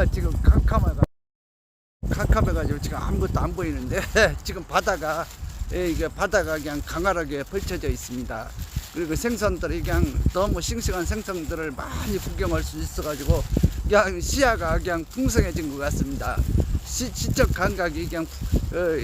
어, 지금 캄캄해가 캄캄해가지고 지금 아무것도 안 보이는데 지금 바다가 예, 이게 바다가 그냥 강활하게 펼쳐져 있습니다. 그리고 생선들이 그냥 너무 싱싱한 생선들을 많이 구경할 수 있어가지고 그냥 시야가 그냥 풍성해진 것 같습니다. 시, 시적 감각이 그냥 어,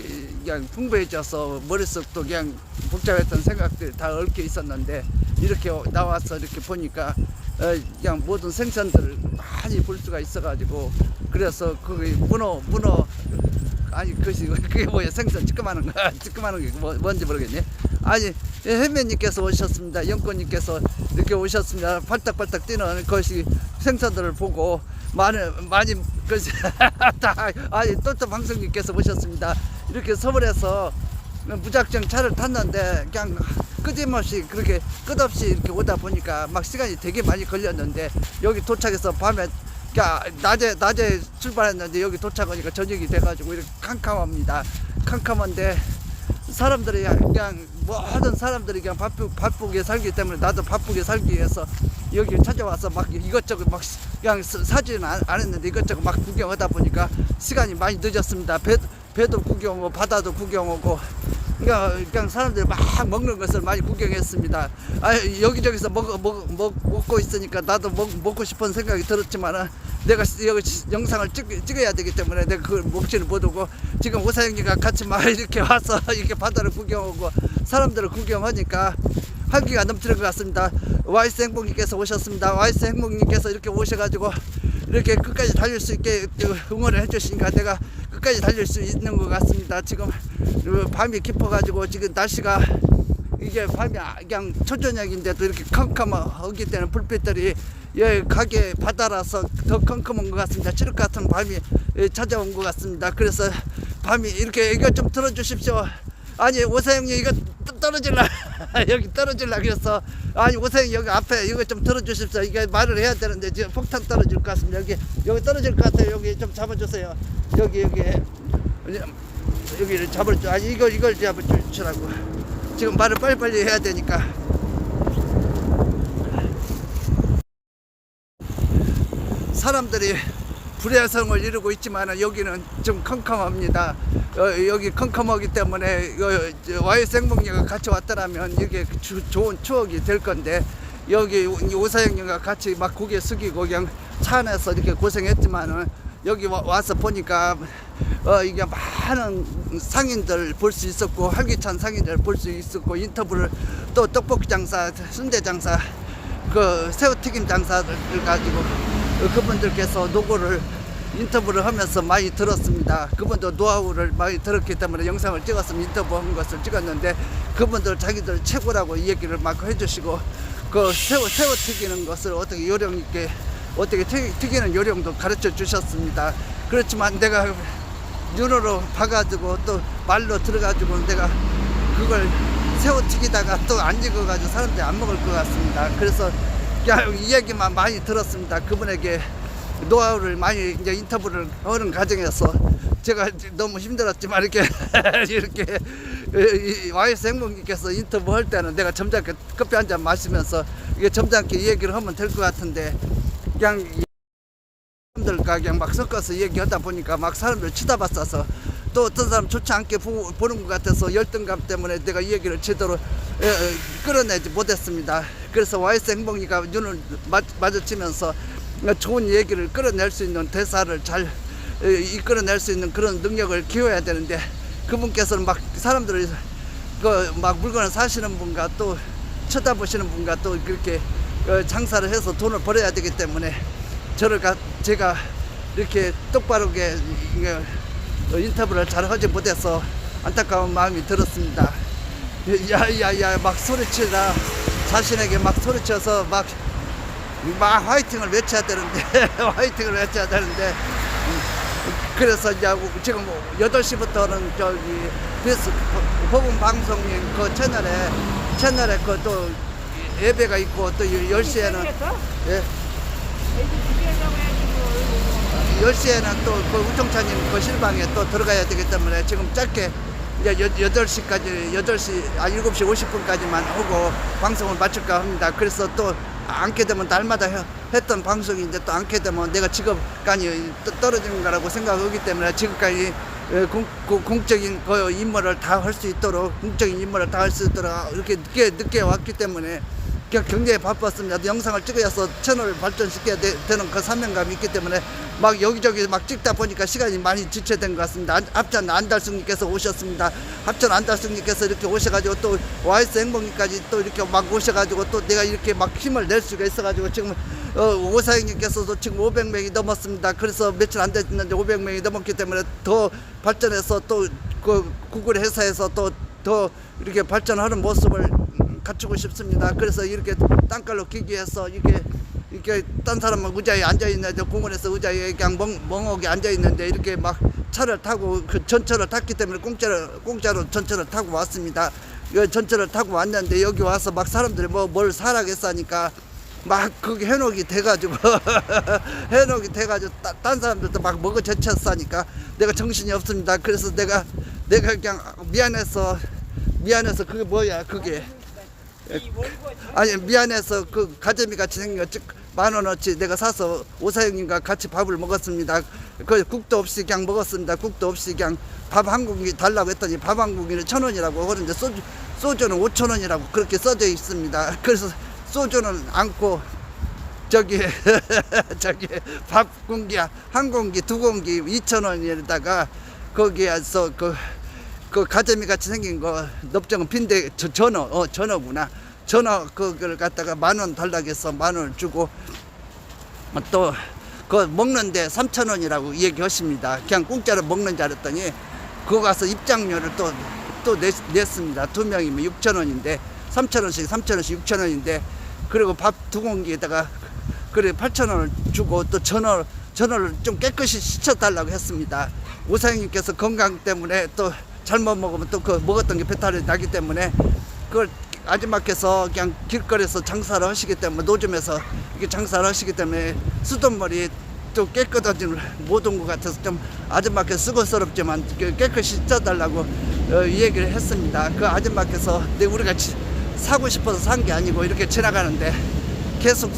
그냥 풍부해져서 머릿속도 그냥 복잡했던 생각들 다 얽혀 있었는데 이렇게 나와서 이렇게 보니까 어, 그냥 모든 생선들을 많이 볼 수가 있어가지고 그래서 거기 문어 문어 아니 그것이 그게 뭐야 생선 찌끄마는 거 찌끄마는 게 뭐, 뭔지 모르겠네. 아니 예, 혜면님께서 오셨습니다. 영권님께서 이렇게 오셨습니다. 팔딱팔딱 뛰는 것이 생선들을 보고 많이 많이 그것이 다 아니 또또 방송님께서 오셨습니다. 이렇게 서울에서 무작정 차를 탔는데 그냥 끊임없이 그렇게 끝없이 이렇게 오다 보니까 막 시간이 되게 많이 걸렸는데 여기 도착해서 밤에 그러니까 낮에 낮에 출발했는데 여기 도착하니까 저녁이 돼가지고 이렇게 캄캄합니다. kam캄한데 사람들이 그냥 모든 사람들이 그냥 바쁘, 바쁘게 살기 때문에 나도 바쁘게 살기 위해서 여기 찾아와서 막 이것저것 막 그냥 사- 사진은 안, 안 했는데 이것저것 막 구경하다 보니까 시간이 많이 늦었습니다. 배, 배도 구경하고 바다도 구경하고 그냥, 그냥 사람들이 막 먹는 것을 많이 구경했습니다. 아, 여기저기서 먹, 먹, 먹, 먹고 있으니까 나도 먹, 먹고 싶은 생각이 들었지만은 내가 여기 영상을 찍, 찍어야 되기 때문에 내가 그걸 먹지를 못하고 지금 오사형님과 같이 막 이렇게 와서 이렇게 바다를 구경하고 사람들을 구경하니까 한기가 넘치는 것 같습니다. 와이스 행복님께서 오셨습니다. 와이스 행복님께서 이렇게 오셔가지고 이렇게 끝까지 달릴 수 있게 응원을 해주시니까 내가 끝까지 달릴 수 있는 것 같습니다. 지금 밤이 깊어가지고 지금 날씨가 이게 밤이 그냥 초저녁인데도 이렇게 컴컴하기 때문에 불빛들이 예, 가게 바다라서 더 컴컴한 것 같습니다. 칠흑 같은 밤이 예, 찾아온 것 같습니다. 그래서 밤이 이렇게 이거 좀 틀어주십시오. 아니 오사형님 이거 떠- 떨어질라 여기 떨어질라 그래서 아니 오사형 여기 앞에 이거 좀 들어주십시오 이게 말을 해야 되는데 지금 폭탄 떨어질 것 같습니다 여기 여기 떨어질 것 같아요 여기 좀 잡아주세요 여기 여기 여기를 잡을 줄 아니 이걸 이걸 잡아주시라고 지금 말을 빨리빨리 해야 되니까 사람들이 불야성을 이루고 있지만 여기는 좀 컴컴합니다. 어, 여기 컴컴하기 때문에 어, 와이스 행복녀가 같이 왔더라면 이게 주, 좋은 추억이 될 건데 여기 오사형님과 같이 막 고개 숙이고 그냥 차 안에서 이렇게 고생했지만은 여기 와, 와서 보니까 어, 이게 많은 상인들 볼 수 있었고 활기찬 상인들 볼 수 있었고 인터뷰를 또 떡볶이 장사, 순대 장사, 그 새우튀김 장사들 가지고 그분들께서 노고를 인터뷰를 하면서 많이 들었습니다. 그분도 노하우를 많이 들었기 때문에 영상을 찍었으면 인터뷰한 것을 찍었는데 그분들 자기들 최고라고 이 얘기를 막 해주시고 그 새우 새우 튀기는 것을 어떻게 요령 있게 어떻게 튀, 튀기는 요령도 가르쳐 주셨습니다. 그렇지만 내가 눈으로 봐가지고 또 말로 들어가지고 내가 그걸 새우 튀기다가 또 안 익어가지고 사람들이 안 먹을 것 같습니다. 그래서 그냥 이 얘기만 많이 들었습니다. 그분에게 노하우를 많이 이제 인터뷰를 하는 과정에서 제가 너무 힘들었지만 이렇게 이렇게 이 와이스 행복님께서 인터뷰 할 때는 내가 점잖게 커피 한 잔 마시면서 이게 점잖게 이 얘기를 하면 될 것 같은데 그냥 사람들과 그냥 막 섞어서 얘기하다 보니까 막 사람들 치다봤어서 또 어떤 사람 좋지 않게 보, 보는 것 같아서 열등감 때문에 내가 이 얘기를 제대로 에, 에, 끌어내지 못했습니다. 그래서 와이스 행복이가 눈을 마, 마주치면서 좋은 얘기를 끌어낼 수 있는 대사를 잘 에, 이끌어낼 수 있는 그런 능력을 키워야 되는데 그분께서는 막 사람들을 그 막 물건을 사시는 분과 또 쳐다보시는 분과 또 그렇게 어, 장사를 해서 돈을 벌어야 되기 때문에 저를 가, 제가 이렇게 똑바르게 인터뷰를 잘 하지 못해서 안타까운 마음이 들었습니다. 야야야 막 소리치다 자신에게 막 소리쳐서 막, 막 화이팅을 외쳐야 되는데 화이팅을 외쳐야 되는데 음, 그래서 이제 지금 8시부터는 저기 베스 법원 방송인 그 채널에 채널에 그 또 예배가 있고 또 10시에는 예. 10시에는 또 그 우통차님 그 실방에 또 들어가야 되기 때문에 지금 짧게 이제 여- 8시까지 8시 아 7시 50분까지만 하고 방송을 마칠까 합니다. 그래서 또 않게 되면 날마다 해- 했던 방송인데 또 않게 되면 내가 직업간이 떠- 떨어지는 거라고 생각하기 때문에 지금까지 어, 공, 공- 공적인 그 임무를 다 할 수 있도록 공적인 임무를 다 할 수 있도록 이렇게 늦게 늦게 왔기 때문에 굉장히 바빴습니다. 영상을 찍어서 채널을 발전시켜야 되, 는그 사명감이 있기 때문에 막 여기저기 막 찍다 보니까 시간이 많이 지체된 것 같습니다. 안- 합천 안달숙님께서 오셨습니다. 합천 안달숙님께서 이렇게 오셔가지고 또 와이스 행복님까지 또 이렇게 막 오셔가지고 또 내가 이렇게 막 힘을 낼 수가 있어가지고 지금 어, 오사장님께서도 지금 500명이 넘었습니다. 그래서 며칠 안 됐는데 500명이 넘었기 때문에 더 발전해서 또 그 구글 회사에서 또 더 이렇게 발전하는 모습을 음, 갖추고 싶습니다. 그래서 이렇게 땅깔로 기기해서 이렇게 이렇게 딴 사람은 의자에 앉아 있는데 공원에서 의자에 그냥 멍, 멍하게 앉아 있는데 이렇게 막 차를 타고 그 전철을 탔기 때문에 공짜로 공짜로 전철을 타고 왔습니다. 이 전철을 타고 왔는데 여기 와서 막 사람들이 뭐 뭘 사라겠어 하니까 막 그게 해놓기 돼가지고 해놓기 돼가지고 따, 딴 사람들도 막 먹어 제쳤으니까 내가 정신이 없습니다. 그래서 내가 내가 그냥 미안해서 미안해서 그게 뭐야 그게 아니 미안해서 그 가재미 같이 생긴 거 만 원어치 내가 사서 오사형님과 같이 밥을 먹었습니다. 그 국도 없이 그냥 먹었습니다. 국도 없이 그냥 밥 한 공기 달라고 했더니 밥 한 공기는 천 원이라고 그러는데 소주 소주는 오천 원이라고 그렇게 써져 있습니다. 그래서 소주는 않고 저기 저기 밥 공기 한 공기 두 공기 이천 원에다가 거기에서 그 그 가재미 같이 생긴 거 넓정은 빈대 저 전어 어 전어구나 전어 그걸 갖다가 만 원 달라고 해서 만 원을 주고 또 그 먹는데 삼천 원이라고 얘기하십니다. 그냥 공짜로 먹는 줄 알았더니 그거 가서 입장료를 또 또 냈습니다. 두 명이면 육천 원인데 삼천 원씩 삼천 원씩 육천 원인데 그리고 밥 두 공기에다가 그래 8천 원을 주고 또 전어 전어를 좀 깨끗이 씻어 달라고 했습니다. 우사님께서 건강 때문에 또 잘못 먹으면 또 그 먹었던 게 배탈이 나기 때문에 그걸 아줌마께서 그냥 길거리에서 장사를 하시기 때문에 노점에서 이게 장사를 하시기 때문에 수돗물이 또 깨끗하지 못한 것 같아서 좀 아줌마께서 수고스럽지만 그 깨끗이 씻어달라고 어, 얘기를 했습니다. 그 아줌마께서 내 우리가 지- 사고 싶어서 산 게 아니고 이렇게 지나가는데 계속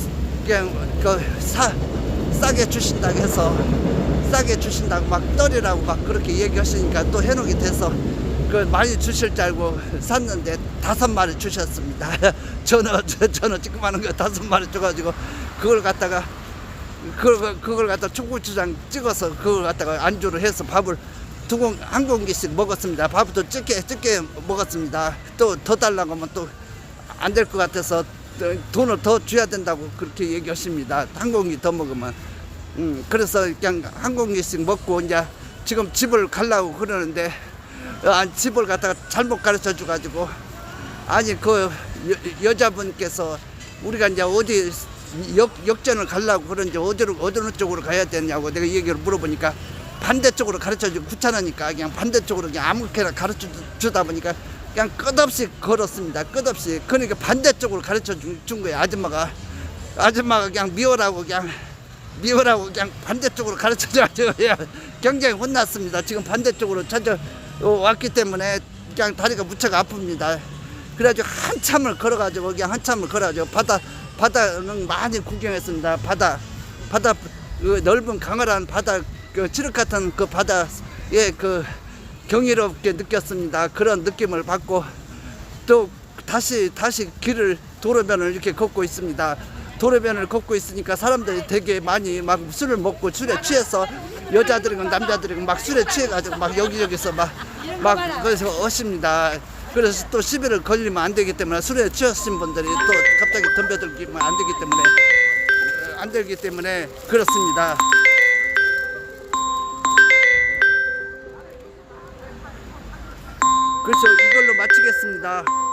그냥 그 사, 싸게 주신다고 해서 싸게 주신다고 막 떨이라고 막 그렇게 얘기하시니까 또 해놓게 돼서 그 많이 주실 줄 알고 샀는데 다섯 마리 주셨습니다. 전어 저- 전어 찌그마한 거 다섯 마리 줘가지고 그걸 갖다가 그걸 그걸 갖다 초고추장 찍어서 그걸 갖다가 안주를 해서 밥을 두 공 한 공기씩 먹었습니다. 밥도 적게 적게 먹었습니다. 또 더 달라고 하면 또 안 될 것 같아서 또 돈을 더 줘야 된다고 그렇게 얘기하십니다. 한 공기 더 먹으면. 음, 그래서 그냥 한 공기씩 먹고 이제 지금 집을 가려고 그러는데 아, 집을 갖다가 잘못 가르쳐 줘가지고 아니 그 여, 자분께서 우리가 이제 어디 역, 역전을 가려고 그런지 어디로 어느 쪽으로 가야 되냐고 내가 얘기를 물어보니까 반대쪽으로 가르쳐 주고 귀찮으니까 그냥 반대쪽으로 그냥 아무렇게나 가르쳐 주- 주다 보니까 그냥 끝없이 걸었습니다. 끝없이 그러니까 반대쪽으로 가르쳐 준, 준 거예요. 아줌마가 아줌마가 그냥 미워라고 그냥 미워라고 그냥 반대쪽으로 가르쳐 줘가지고 그냥 굉장히 혼났습니다. 지금 반대쪽으로 찾아 어, 왔기 때문에 그냥 다리가 무척 아픕니다. 그래가지고 한참을 걸어가지고 그냥 한참을 걸어가지고 바다 바다는 많이 구경했습니다. 바다 바다 그 넓은 강활한 바다 그 칠흑 같은 그 바다에 그 경이롭게 느꼈습니다. 그런 느낌을 받고 또 다시 다시 길을 도로변을 이렇게 걷고 있습니다. 도로변을 걷고 있으니까 사람들이 되게 많이 막 술을 먹고 술에 취해서 여자들이고 남자들이고 막 술에 취해가지고 막 여기저기서 막 막 그래서 어십니다. 그래서 또 시비를 걸리면 안 되기 때문에 술에 취하신 분들이 또 갑자기 덤벼들기면 안 되기 때문에 어, 안 되기 때문에 그렇습니다. 그래서 이걸로 마치겠습니다.